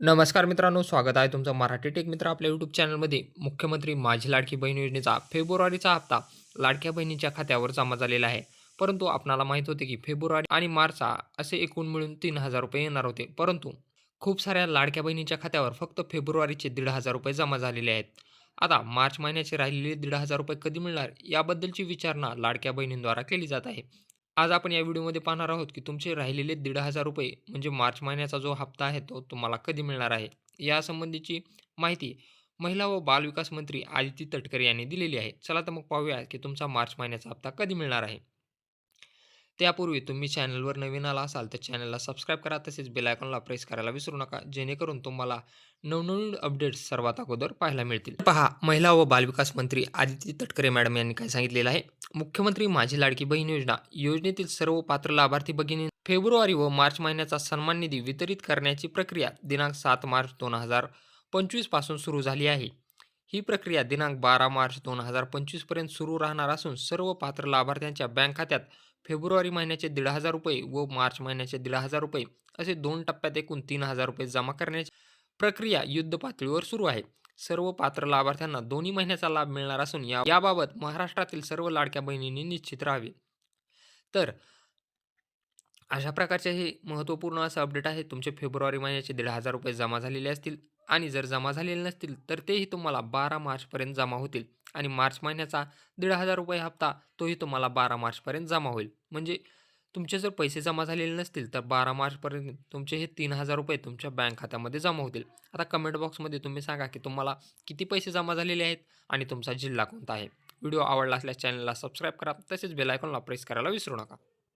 नमस्कार मित्रांनो स्वागत आहे तुमचं मराठी टेक मित्र आपल्या यूट्यूब चॅनलमध्ये. मुख्यमंत्री माझी लाडकी बहीण योजनेचा फेब्रुवारीचा हप्ता लाडक्या बहिणीच्या खात्यावर जमा झालेला आहे. परंतु आपणाला माहीत होते की फेब्रुवारी आणि मार्च असे एकूण मिळून तीन हजार रुपये येणार होते. परंतु खूप साऱ्या लाडक्या बहिणीच्या खात्यावर फक्त फेब्रुवारीचे दीड हजार रुपये जमा झालेले आहेत. आता मार्च महिन्याचे राहिलेले दीड हजार रुपये कधी मिळणार याबद्दलची विचारणा लाडक्या बहिणींद्वारा केली जात आहे. आज आपण या व्हिडिओमध्ये पाहणार आहोत की तुमचे राहिलेले दीड हजार रुपये म्हणजे मार्च महिन्याचा जो हप्ता आहे तो तुम्हाला कधी मिळणार आहे? यासंबंधीची माहिती महिला व बालविकास मंत्री आदिती तटकरे यांनी दिलेली आहे. चला तर मग पाहूया की तुमचा मार्च महिन्याचा हप्ता कधी मिळणार आहे? त्यापूर्वी तुम्ही चॅनलवर नवीन आला असाल तर चॅनलला सबस्क्राईब करा तसेच बेलायकॉनला प्रेस करायला विसरू नका जेणेकरून तुम्हाला नवनवीन अपडेट्स सर्वात अगोदर पाहायला मिळतील. पहा महिला व बालविकास मंत्री आदिती तटकरे मॅडम यांनी काय सांगितलेलं आहे? मुख्यमंत्री माझी लाडकी बहीण योजना योजनेतील सर्व पात्र लाभार्थी भगिनी फेब्रुवारी व मार्च महिन्याचा सन्मान निधी वितरित करण्याची प्रक्रिया दिनांक सात मार्च दोन हजार पंचवीसपासून सुरू झाली आहे. ही प्रक्रिया दिनांक बारा मार्च दोन हजार पंचवीसपर्यंत सुरू राहणार असून सर्व पात्र लाभार्थ्यांच्या बँक खात्यात फेब्रुवारी महिन्याचे दीड हजार रुपये व मार्च महिन्याचे दीड हजार रुपये असे दोन टप्प्यात एकूण तीन हजार रुपये जमा करण्याची प्रक्रिया युद्ध पातळीवर सुरू आहे. सर्व पात्र लाभार्थ्यांना दोन्ही महिन्याचा लाभ मिळणार असून या याबाबत महाराष्ट्रातील सर्व लाडक्या बहिणींनी निश्चित राहावे. तर अशा प्रकारचे हे महत्त्वपूर्ण असं अपडेट आहे. तुमचे फेब्रुवारी महिन्याचे दीड हजार रुपये जमा झालेले असतील. आणि जर जमा झालेले नसतील तर तेही तुम्हाला बारा मार्चपर्यंत जमा होतील. आणि मार्च महिन्याचा दीड हजार रुपये हप्ता तोही तुम्हाला बारा मार्चपर्यंत जमा होईल. म्हणजे तुमचे जर पैसे जमा झालेले नसतील तर बारा मार्चपर्यंत तुमचे हे तीन हजार रुपये तुमच्या बँक खात्यामध्ये जमा होतील. आता कमेंट बॉक्समध्ये तुम्ही सांगा की तुम्हाला किती पैसे जमा झालेले आहेत आणि तुमचा जिल्हा कोणता आहे? व्हिडिओ आवडला असल्यास चॅनलला सबस्क्राईब करा. तसेच बेल आयकॉनला प्रेस करायला विसरू नका.